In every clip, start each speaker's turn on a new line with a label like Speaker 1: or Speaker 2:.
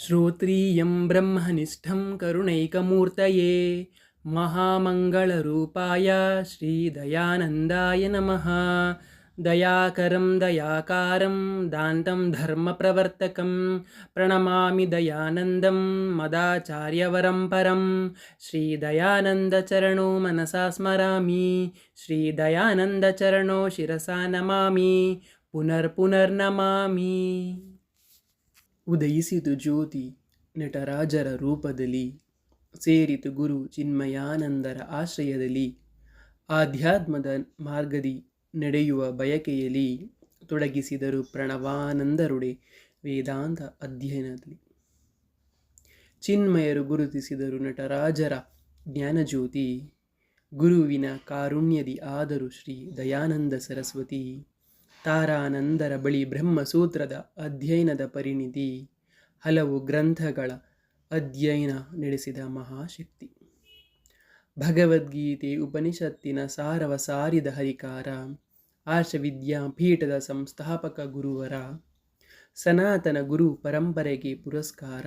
Speaker 1: श्रोत्रीयं ब्रह्मनिष्ठं करुणैकमूर्तये महामङ्गलरूपाय श्रीदयानन्दाय नमः। दयाकरं दयाकारं दान्तं धर्मप्रवर्तकं प्रणमामि दयानन्दं मदाचार्यवरं परं श्रीदयानन्दचरणो मनसा स्मरामि श्रीदयानन्दचरणो शिरसा नमामि पुनर्पुनर्नमामि। ಉದಯಿಸಿತು ಜ್ಯೋತಿ ನಟರಾಜರ ರೂಪದಲ್ಲಿ ಸೇರಿತು ಗುರು ಚಿನ್ಮಯಾನಂದರ ಆಶ್ರಯದಲ್ಲಿ. ಆಧ್ಯಾತ್ಮದ ಮಾರ್ಗದಿ ನಡೆಯುವ ಬಯಕೆಯಲ್ಲಿ ತೊಡಗಿಸಿದರು ಪ್ರಣವಾನಂದರುಡೆ ವೇದಾಂತ ಅಧ್ಯಯನದಲ್ಲಿ. ಚಿನ್ಮಯರು ಗುರುತಿಸಿದರು ನಟರಾಜರ ಜ್ಞಾನಜ್ಯೋತಿ, ಗುರುವಿನ ಕಾರುಣ್ಯದಿ ಆದರು ಶ್ರೀ ದಯಾನಂದ ಸರಸ್ವತಿ. ತಾರಾನಂದರ ಬಳಿ ಬ್ರಹ್ಮಸೂತ್ರದ ಅಧ್ಯಯನದ ಪರಿಣಿತಿ. ಹಲವು ಗ್ರಂಥಗಳ ಅಧ್ಯಯನ ನಡೆಸಿದ ಮಹಾಶಕ್ತಿ. ಭಗವದ್ಗೀತೆ ಉಪನಿಷತ್ತಿನ ಸಾರವ ಸಾರಿದ ಹರಿಕಾರ, ಆರ್ಷವಿದ್ಯಾಪೀಠದ ಸಂಸ್ಥಾಪಕ ಗುರುವರ, ಸನಾತನ ಗುರು ಪರಂಪರೆಗೆ ಪುರಸ್ಕಾರ,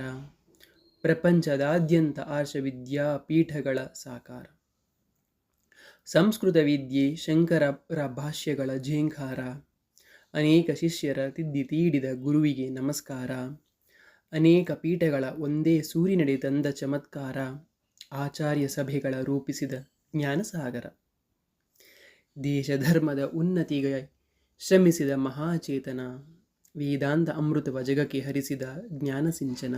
Speaker 1: ಪ್ರಪಂಚದಾದ್ಯಂತ ಆರ್ಷವಿದ್ಯಾಪೀಠಗಳ ಸಾಕಾರ. ಸಂಸ್ಕೃತ ವಿದ್ಯೆ ಶಂಕರರ ಭಾಷ್ಯಗಳ ಝೇಂಕಾರ ಅನೇಕ ಶಿಷ್ಯರ ತಿದ್ದಿ ತೀಡಿದ ಗುರುವಿಗೆ ನಮಸ್ಕಾರ. ಅನೇಕ ಪೀಠಗಳ ಒಂದೇ ಸೂರಿನಡೆ ತಂದ ಚಮತ್ಕಾರ ಆಚಾರ್ಯ ಸಭೆಗಳ ರೂಪಿಸಿದ ಜ್ಞಾನಸಾಗರ. ದೇಶ ಧರ್ಮದ ಉನ್ನತಿಗೆ ಶ್ರಮಿಸಿದ ಮಹಾಚೇತನ, ವೇದಾಂತ ಅಮೃತವ ಜಗಕ್ಕೆ ಹರಿಸಿದ ಜ್ಞಾನ ಸಿಂಚನ,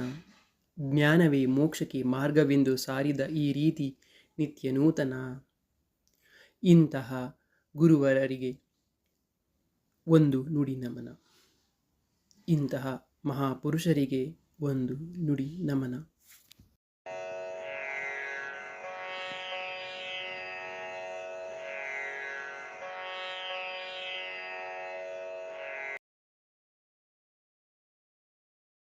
Speaker 1: ಜ್ಞಾನವೇ ಮೋಕ್ಷಕ್ಕೆ ಮಾರ್ಗವೆಂದು ಸಾರಿದ ಈ ರೀತಿ ನಿತ್ಯ ನೂತನ ಇಂತಹ ಗುರುವರರಿಗೆ ಒಂದು ನುಡಿ ನಮನ. ಇಂತಹ ಮಹಾಪುರುಷರಿಗೆ ಒಂದು ನುಡಿ ನಮನ.